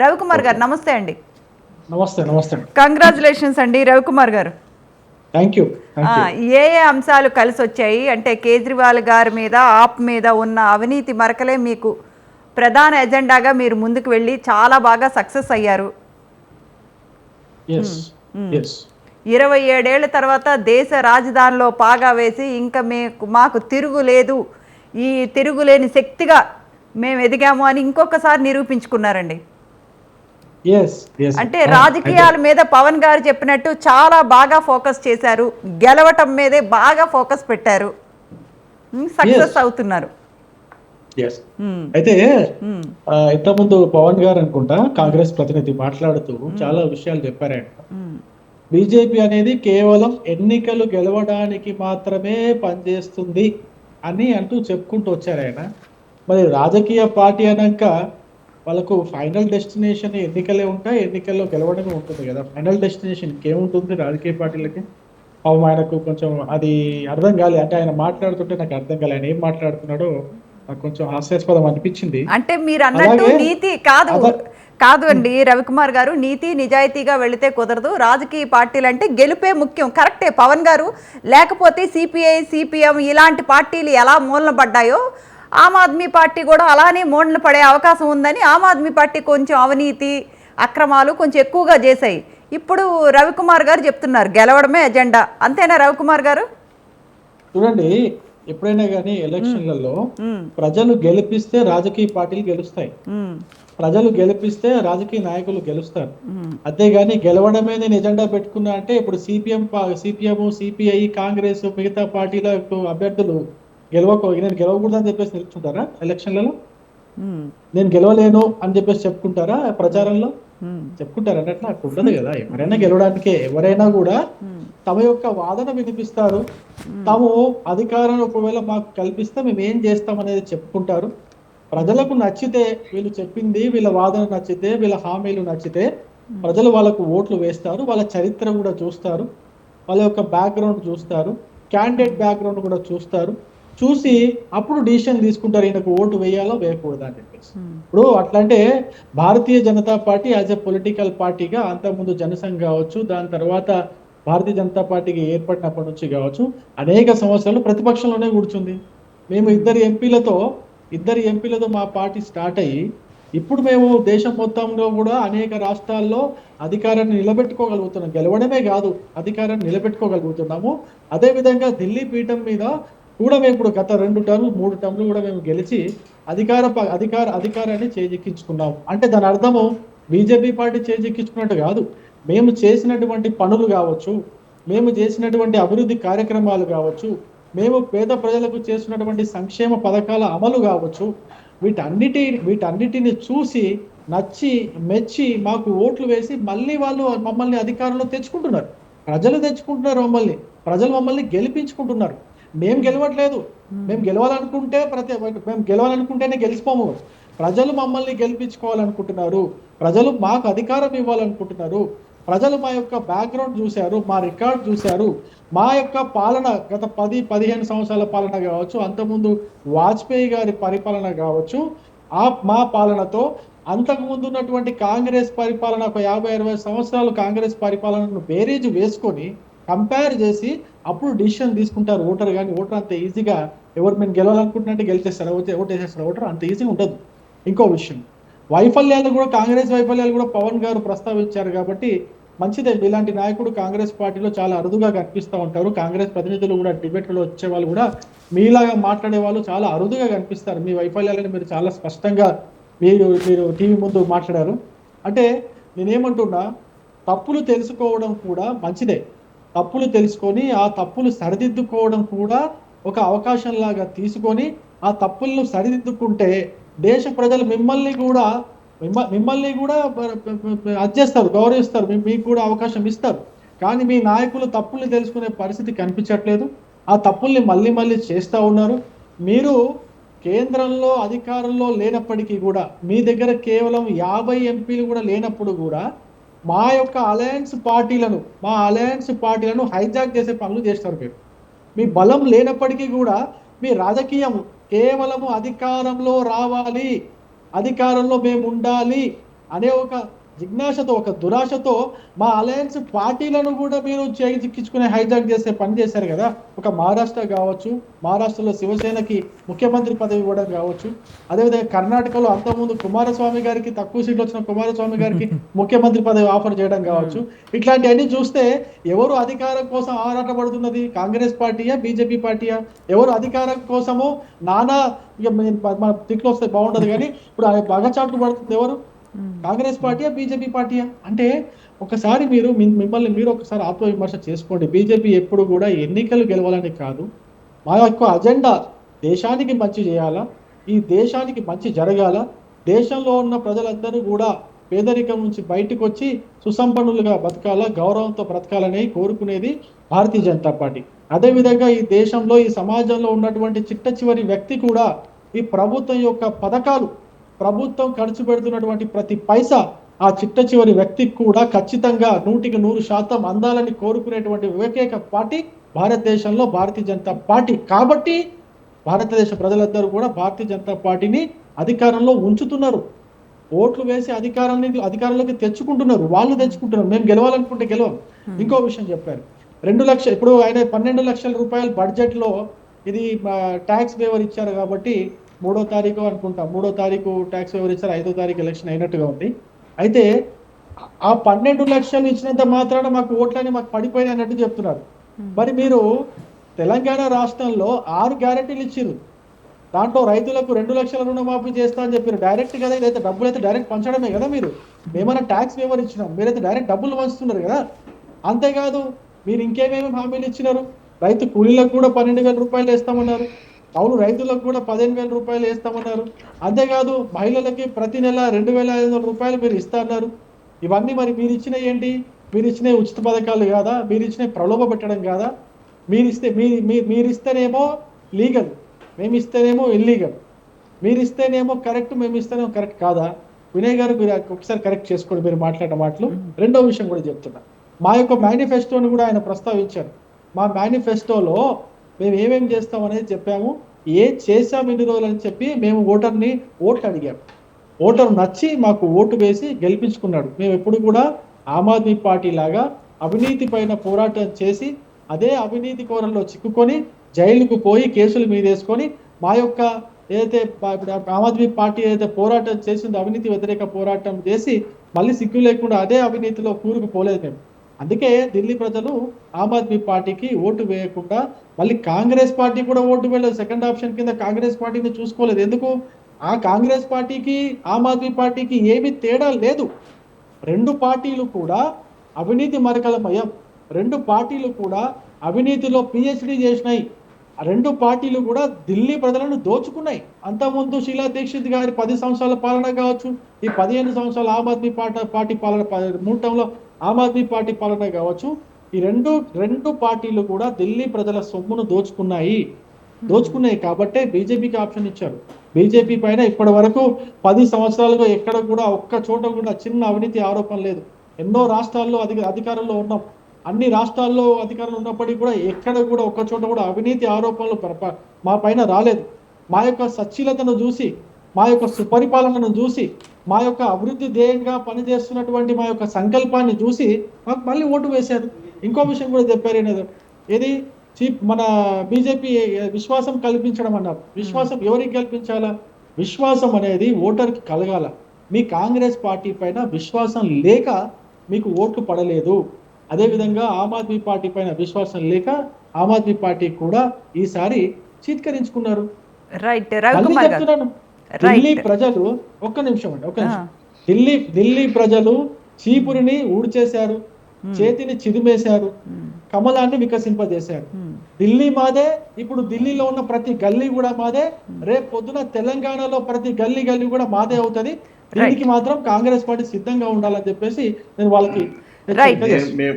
రవికుమార్ గారు నమస్తే అండి. నమస్తే నమస్తే కంగ్రాచులేషన్స్ అండి రవికుమార్ గారు. థ్యాంక్ యూ ఏ ఏ అంశాలు కలిసి వచ్చాయి? అంటే కేజ్రీవాల్ గారి మీద ఆప్ మీద ఉన్న అవినీతి మరకలే మీకు ప్రధాన ఎజెండాగా మీరు ముందుకు వెళ్ళి చాలా బాగా సక్సెస్ అయ్యారు. ఇరవై ఏడేళ్ళ తర్వాత దేశ రాజధానిలో పాగా వేసి ఇంకా మీకు మాకు తిరుగులేదు ఈ తిరుగులేని శక్తిగా మేము ఎదిగాము అని ఇంకొకసారి నిరూపించుకున్నారండి. అంటే రాజకీయాల మీద పవన్ గారు చెప్పినట్టు చాలా బాగా ఫోకస్ చేశారు. గెలవటం మీదే బాగా ఫోకస్ పెట్టారు. సక్సెస్ అవుతున్నారు. అయితే ఇంతకుముందు పవన్ గారు అనుకుంటా కాంగ్రెస్ ప్రతినిధి మాట్లాడుతూ చాలా విషయాలు చెప్పారు ఆయన ఉమ్, బీజేపీ అనేది కేవలం ఎన్నికలు గెలవడానికి మాత్రమే పనిచేస్తుంది అని అంటూ చెప్పుకుంటూ వచ్చారు ఆయన మరి రాజకీయ పార్టీ అన్నాక వాళ్ళకు ఫైనల్ డెస్టినేషన్ ఎన్నికలే ఉంటాయి ఎన్నికల్లో గెలవడమే ఉంటుంది కదా. ఫైనల్ డెస్టినేషన్ ఇంకేముంటుంది రాజకీయ పార్టీలకి? పాపం ఆయనకు కొంచెం అది అర్థం కాలే. అంటే ఆయన మాట్లాడుతుంటే నాకు అర్థం కాలే. ఆయన ఏం మాట్లాడుతున్నాడో నాకు కొంచెం హాస్యాస్పదం అనిపించింది. అంటే మీరు అన్నట్టు నీతి కాదు. కాదు అండి రవికుమార్ గారు నీతి నిజాయితీగా వెళితే కుదరదు. రాజకీయ పార్టీలు అంటే గెలుపే ముఖ్యం. కరెక్టే పవన్ గారు. లేకపోతే సిపిఐ సిపిఎం ఇలాంటి పార్టీలు ఎలా మూలన పడ్డాయో ఆమ్ ఆద్మీ పార్టీ కూడా అలానే మూలన పడే అవకాశం ఉందని ఆమ్ ఆద్మీ పార్టీ కొంచెం అవినీతి అక్రమాలు కొంచెం ఎక్కువగా చేశాయి. ఇప్పుడు రవికుమార్ గారు చెప్తున్నారు గెలవడమే ఎజెండా. అంతేనా రవికుమార్ గారు? చూడండి ఎప్పుడైనా కానీ ఎలక్షన్లలో ప్రజలు గెలిపిస్తే రాజకీయ పార్టీలు గెలుస్తాయి. ప్రజలు గెలిపిస్తే రాజకీయ నాయకులు గెలుస్తారు. అంతేగాని గెలవడమే నేను ఎజెండా పెట్టుకున్నా అంటే ఇప్పుడు సిపిఎం సిపిఎం సిపిఐ కాంగ్రెస్ మిగతా పార్టీల అభ్యర్థులు గెలవకో నేను గెలవకూడదని చెప్పేసి నిలుచుంటారా ఎలక్షన్లలో? నేను గెలవలేను అని చెప్పేసి చెప్పుకుంటారా ప్రచారంలో? చెప్పుకుంటారు? అన్నట్లు అట్లా ఉండదు కదా. ఎవరైనా గెలవడానికే ఎవరైనా కూడా తమ యొక్క వాదన వినిపిస్తారు. తాము అధికారం ఒకవేళ మాకు కల్పిస్తే మేము ఏం చేస్తాం అనేది చెప్పుకుంటారు. ప్రజలకు నచ్చితే వీళ్ళు చెప్పింది వీళ్ళ వాదన నచ్చితే వీళ్ళ హామీలు నచ్చితే ప్రజలు వాళ్ళకు ఓట్లు వేస్తారు. వాళ్ళ చరిత్ర కూడా చూస్తారు. వాళ్ళ యొక్క బ్యాక్గ్రౌండ్ చూస్తారు. క్యాండిడేట్ బ్యాక్గ్రౌండ్ కూడా చూస్తారు. చూసి అప్పుడు డిసిషన్ తీసుకుంటారు ఈయనకు ఓటు వేయాలో వేయకూడదా అని చెప్పేసి. ఉమ్. ఇప్పుడు అట్లంటే Bharatiya Janata party as a political పార్టీగా అంతకుముందు జనసంఘ్ కావచ్చు దాని తర్వాత భారతీయ జనతా పార్టీకి ఏర్పడినప్పటి నుంచి కావచ్చు అనేక సంవత్సరాలు ప్రతిపక్షంలోనే కూర్చుంది. మేము ఇద్దరు ఎంపీలతో ఇద్దరు ఎంపీలతో మా పార్టీ స్టార్ట్ అయ్యి ఇప్పుడు మేము దేశం మొత్తంలో కూడా అనేక రాష్ట్రాల్లో అధికారాన్ని నిలబెట్టుకోగలుగుతున్నాం. గెలవడమే కాదు అధికారాన్ని నిలబెట్టుకోగలుగుతున్నాము. అదేవిధంగా ఢిల్లీ పీఠం మీద కూడా మేము ఇప్పుడు గత రెండు టర్మ్లు మూడు టర్మ్లు కూడా మేము గెలిచి అధికార ప- అధికార అధికారాన్ని చేజెక్కించుకున్నాం. అంటే దాని అర్థము బీజేపీ పార్టీ చేజెక్కించుకున్నట్టు కాదు. మేము చేసినటువంటి పనులు కావచ్చు మేము చేసినటువంటి అభివృద్ధి కార్యక్రమాలు కావచ్చు మేము పేద ప్రజలకు చేస్తున్నటువంటి సంక్షేమ పథకాల అమలు కావచ్చు వీటన్నిటి వీటన్నిటిని చూసి నచ్చి మెచ్చి మాకు ఓట్లు వేసి మళ్ళీ వాళ్ళు మమ్మల్ని అధికారంలో తెచ్చుకుంటున్నారు. ప్రజలు తెచ్చుకుంటున్నారు మమ్మల్ని. ప్రజలు మమ్మల్ని గెలిపించుకుంటున్నారు. మేము గెలవట్లేదు. మేము. గెలవాలనుకుంటే ప్రతి మేము గెలవాలనుకుంటేనే గెలిచిపోము. ప్రజలు మమ్మల్ని గెలిపించుకోవాలనుకుంటున్నారు. ప్రజలు మాకు అధికారం ఇవ్వాలనుకుంటున్నారు. ప్రజలు మా యొక్క బ్యాక్గ్రౌండ్ చూశారు మా రికార్డ్ చూశారు. మా యొక్క పాలన గత పది పదిహేను సంవత్సరాల పాలన కావచ్చు అంతకుముందు వాజ్పేయి గారి పరిపాలన కావచ్చు ఆ మా పాలనతో అంతకుముందు ఉన్నటువంటి కాంగ్రెస్ పరిపాలన ఒక యాభై అరవై సంవత్సరాలు కాంగ్రెస్ పరిపాలనను బేరీజు వేసుకొని కంపేర్ చేసి అప్పుడు డిసిషన్ తీసుకుంటారు ఓటర్ కానీ ఓటర్ అంత ఈజీగా ఎవరు మేము గెలవాలనుకుంటున్నట్టు గెలిచేస్తారు ఓటే ఓటు వేసేస్తారు ఓటర్ అంత ఈజీగా ఉండదు. ఇంకో విషయం వైఫల్యాలు కూడా కాంగ్రెస్ వైఫల్యాలు కూడా పవన్ గారు ప్రస్తావించారు కాబట్టి మంచిదే. ఇలాంటి నాయకుడు కాంగ్రెస్ పార్టీలో చాలా అరుదుగా కనిపిస్తూ ఉంటారు. కాంగ్రెస్ ప్రతినిధులు కూడా డిబేట్లో వచ్చే వాళ్ళు కూడా మీలాగా మాట్లాడే వాళ్ళు చాలా అరుదుగా కనిపిస్తారు. మీ వైఫల్యాలను మీరు చాలా స్పష్టంగా మీరు మీరు టీవీ ముందు మాట్లాడారు. అంటే నేనేమంటున్నా తప్పులు తెలుసుకోవడం కూడా మంచిదే. తప్పులు తెలుసుకొని ఆ తప్పులు సరిదిద్దుకోవడం కూడా ఒక అవకాశం లాగా తీసుకొని ఆ తప్పులను సరిదిద్దుకుంటే దేశ ప్రజలు మిమ్మల్ని కూడా మిమ్మ- మిమ్మల్ని కూడా అది చేస్తారు గౌరవిస్తారు మీకు కూడా అవకాశం ఇస్తారు. కానీ మీ నాయకులు తప్పుల్ని తెలుసుకునే పరిస్థితి కనిపించట్లేదు. ఆ తప్పుల్ని మళ్ళీ మళ్ళీ చేస్తూ ఉన్నారు. మీరు కేంద్రంలో అధికారంలో లేనప్పటికీ కూడా మీ దగ్గర కేవలం యాభై ఎంపీలు కూడా లేనప్పుడు కూడా మా యొక్క అలయన్స్ పార్టీలను మా అలయన్స్ పార్టీలను హైజాక్ చేసే పనులు చేస్తారు మీరు. మీ బలం లేనప్పటికీ కూడా మీ రాజకీయం కేవలము అధికారంలో రావాలి అధికారంలో మేము ఉండాలి అనే ఒక జిజ్ఞాసతో ఒక దురాశతో మా అలయన్స్ పార్టీలను కూడా మీరు చేజిక్కించుకునే హైజాక్ చేసే పని చేశారు కదా. ఒక మహారాష్ట్ర కావచ్చు మహారాష్ట్రలో శివసేనకి ముఖ్యమంత్రి పదవి ఇవ్వడం కావచ్చు. అదేవిధంగా కర్ణాటకలో అంతకుముందు కుమారస్వామి గారికి తక్కువ సీట్లు వచ్చిన కుమారస్వామి గారికి ముఖ్యమంత్రి పదవి ఆఫర్ చేయడం కావచ్చు. ఇట్లాంటివన్నీ చూస్తే ఎవరు అధికారం కోసం ఆరాటపడుతున్నది? కాంగ్రెస్ పార్టీయా బీజేపీ పార్టీయా? ఎవరు అధికారం కోసము నానా ఇక మన- తిట్లు వస్తే బాగుంటది కానీ ఇప్పుడు ఆ బగచాట్లు పడుతుంది ఎవరు? Hmm. కాంగ్రెస్ పార్టీయా బీజేపీ పార్టీయా? అంటే ఒకసారి మీరు మిమ్మల్ని మీరు ఒకసారి ఆత్మవిమర్శ చేసుకోండి. బీజేపీ ఎప్పుడు కూడా ఎన్నికలు గెలవాలని కాదు. మా యొక్క అజెండా దేశానికి మంచి చేయాలా? ఈ దేశానికి మంచి జరగాల? దేశంలో ఉన్న ప్రజలందరూ కూడా పేదరికం నుంచి బయటకు వచ్చి సుసంపన్నులుగా బతకాలా? గౌరవంతో బ్రతకాలని కోరుకునేది భారతీయ జనతా పార్టీ. అదేవిధంగా ఈ దేశంలో ఈ సమాజంలో ఉన్నటువంటి చిట్ట చివరి వ్యక్తి కూడా ఈ ప్రభుత్వం యొక్క పథకాలు ప్రభుత్వం ఖర్చు పెడుతున్నటువంటి ప్రతి పైసా ఆ చిట్ట చివరి వ్యక్తికి కూడా ఖచ్చితంగా నూటికి నూరు శాతం అందాలని కోరుకునేటువంటి ఏకైక పార్టీ భారతదేశంలో భారతీయ జనతా పార్టీ. కాబట్టి భారతదేశ ప్రజలందరూ కూడా భారతీయ జనతా పార్టీని అధికారంలో ఉంచుతున్నారు. ఓట్లు వేసి అధికారాన్ని అధికారంలోకి తెచ్చుకుంటున్నారు. వాళ్ళు తెచ్చుకుంటున్నారు. మేము గెలవాలనుకుంటే గెలవం. ఇంకో విషయం చెప్పారు. రెండు లక్షలు ఇప్పుడు ఆయన పన్నెండు లక్షల రూపాయల బడ్జెట్లో ఇది ట్యాక్స్ వేవర్ ఇచ్చారు కాబట్టి మూడో తారీఖు అనుకుంటా మూడో తారీఖు ట్యాక్స్ వేవర్ ఇచ్చారు ఐదో తారీఖు ఎలక్షన్ అయినట్టుగా ఉంది. అయితే ఆ పన్నెండు లక్షలు ఇచ్చినంత మాత్రాన మాకు ఓట్లని మాకు పడిపోయినాయి అన్నట్టు చెప్తున్నారు. మరి మీరు తెలంగాణ రాష్ట్రంలో ఆరు గ్యారెంటీలు ఇచ్చారు దాంట్లో రైతులకు రెండు లక్షల రుణమాఫీ చేస్తా అని చెప్పారు. డైరెక్ట్ కదా ఇదైతే డబ్బులు అయితే డైరెక్ట్ పంచడమే కదా మీరు. మేమైనా ట్యాక్స్ పేపర్ ఇచ్చినాం మీరైతే డైరెక్ట్ డబ్బులు పంచుతున్నారు కదా. అంతేకాదు మీరు ఇంకేమేమి హామీలు ఇచ్చినారు? రైతు కూలీలకు కూడా పన్నెండు వేల రూపాయలు వేస్తామన్నారు. అవును రైతులకు కూడా పదిహేను వేల రూపాయలు వేస్తామన్నారు. అంతేకాదు మహిళలకి ప్రతి నెల రెండు వేల ఐదు వందల రూపాయలు మీరు ఇస్తా అన్నారు ఇవన్నీ మరి మీరు ఇచ్చిన ఏంటి? మీరు ఇచ్చిన ఉచిత పథకాలు కాదా? మీరు ఇచ్చిన ప్రలోభ పెట్టడం కాదా? మీరు ఇస్తే మీరు మీ- మీరు ఇస్తేనేమో లీగల్ మేము ఇస్తేనేమో ఇల్లీగల్. మీరు ఇస్తేనేమో కరెక్ట్ మేము ఇస్తేనేమో కరెక్ట్ కాదా? వినయ్ గారు మీరు ఒకసారి కరెక్ట్ చేసుకోండి మీరు మాట్లాడిన మాటలు. రెండో విషయం కూడా చెప్తున్నా. మా యొక్క మేనిఫెస్టోని కూడా ఆయన ప్రస్తావించారు. మా మేనిఫెస్టోలో మేము ఏమేం చేస్తాం అనేది చెప్పాము. ఏ చేసాం ఇన్ని రోజులు అని చెప్పి మేము ఓటర్ని ఓట్లు అడిగాము ఓటర్ నచ్చి మాకు ఓటు వేసి గెలిపించుకున్నాడు. మేము ఎప్పుడు కూడా ఆమ్ ఆద్మీ పార్టీ లాగా అవినీతి పైన పోరాటం చేసి అదే అవినీతి కోరల్లో చిక్కుకొని జైలుకు పోయి కేసులు మీదేసుకొని మా యొక్క ఏదైతే ఇప్పుడు ఆమ్ ఆద్మీ పార్టీ ఏదైతే పోరాటం చేసిందో అవినీతి వ్యతిరేక పోరాటం చేసి మళ్ళీ సిగ్గు లేకుండా అదే అవినీతిలో కూరుకుపోలేదు మేము. అందుకే ఢిల్లీ ప్రజలు ఆమ్ ఆద్మీ పార్టీకి ఓటు వేయకుండా మళ్ళీ కాంగ్రెస్ పార్టీ కూడా ఓటు వేయలేదు. సెకండ్ ఆప్షన్ కింద కాంగ్రెస్ పార్టీని చూసుకోలేదు. ఎందుకు? ఆ కాంగ్రెస్ పార్టీకి ఆమ్ ఆద్మీ పార్టీకి ఏమీ తేడా లేదు. రెండు పార్టీలు కూడా అవినీతి మరకలమయం. రెండు పార్టీలు కూడా అవినీతిలో పిహెచ్డి చేసినాయి. రెండు పార్టీలు కూడా ఢిల్లీ ప్రజలను దోచుకున్నాయి. అంతకుముందు శీలా దీక్షిత్ గారి పది సంవత్సరాల పాలన కావచ్చు ఈ పదిహేను సంవత్సరాల ఆమ్ ఆద్మీ పార్టీ పార్టీ పాలన మూడు టర్మ్లో ఆమ్ ఆద్మీ పార్టీ పాలన కావచ్చు ఈ రెండు రెండు పార్టీలు కూడా ఢిల్లీ ప్రజల సొమ్మును దోచుకున్నాయి. దోచుకున్నాయి కాబట్టే బీజేపీకి ఆప్షన్ ఇచ్చారు. బీజేపీ పైన ఇప్పటి వరకు పది సంవత్సరాలుగా ఎక్కడ కూడా ఒక్క చోట కూడా చిన్న అవినీతి ఆరోపణ లేదు. ఎన్నో రాష్ట్రాల్లో అధిక అధికారంలో ఉన్నాం. అన్ని రాష్ట్రాల్లో అధికారంలో ఉన్నప్పటికీ కూడా ఎక్కడ కూడా ఒక్క చోట కూడా అవినీతి ఆరోపణలు మా పైన రాలేదు. మా యొక్క సచ్చీలతను చూసి మా యొక్క సుపరిపాలనను చూసి మా యొక్క అభివృద్ధి ధ్యేయంగా పనిచేస్తున్నటువంటి మా యొక్క సంకల్పాన్ని చూసి మాకు మళ్ళీ ఓటు వేశారు. ఇంకో విషయం కూడా చెప్పారు ఏదో ఏది? చీఫ్ మన బీజేపీ విశ్వాసం కల్పించడం అన్నారు. విశ్వాసం ఎవరికి కల్పించాలా? విశ్వాసం అనేది ఓటర్కి కలగాల. మీ కాంగ్రెస్ పార్టీ పైన విశ్వాసం లేక మీకు ఓట్లు పడలేదు. అదేవిధంగా ఆమ్ ఆద్మీ పార్టీ పైన విశ్వాసం లేక ఆమ్ ఆద్మీ పార్టీ కూడా ఈసారి చీత్కరించుకున్నారు. రైట్ చెప్తున్నాను. ఢిల్లీ ప్రజలు ఒక్క నిమిషం అండి ఒక్క నిమిషం. ఢిల్లీ ఢిల్లీ ప్రజలు చీపురిని ఊడ్చేశారు చేతిని చిదిమేశారు కమలాన్ని వికసింపజేశారు. ఢిల్లీ మాదే ఇప్పుడు ఢిల్లీలో ఉన్న ప్రతి గల్లీ కూడా మాదే రేపు పొద్దున తెలంగాణలో ప్రతి గల్లీ గల్లీ కూడా మాదే అవుతది. దీనికి మాత్రం కాంగ్రెస్ పార్టీ సిద్ధంగా ఉండాలని చెప్పేసి నేను వాళ్ళకి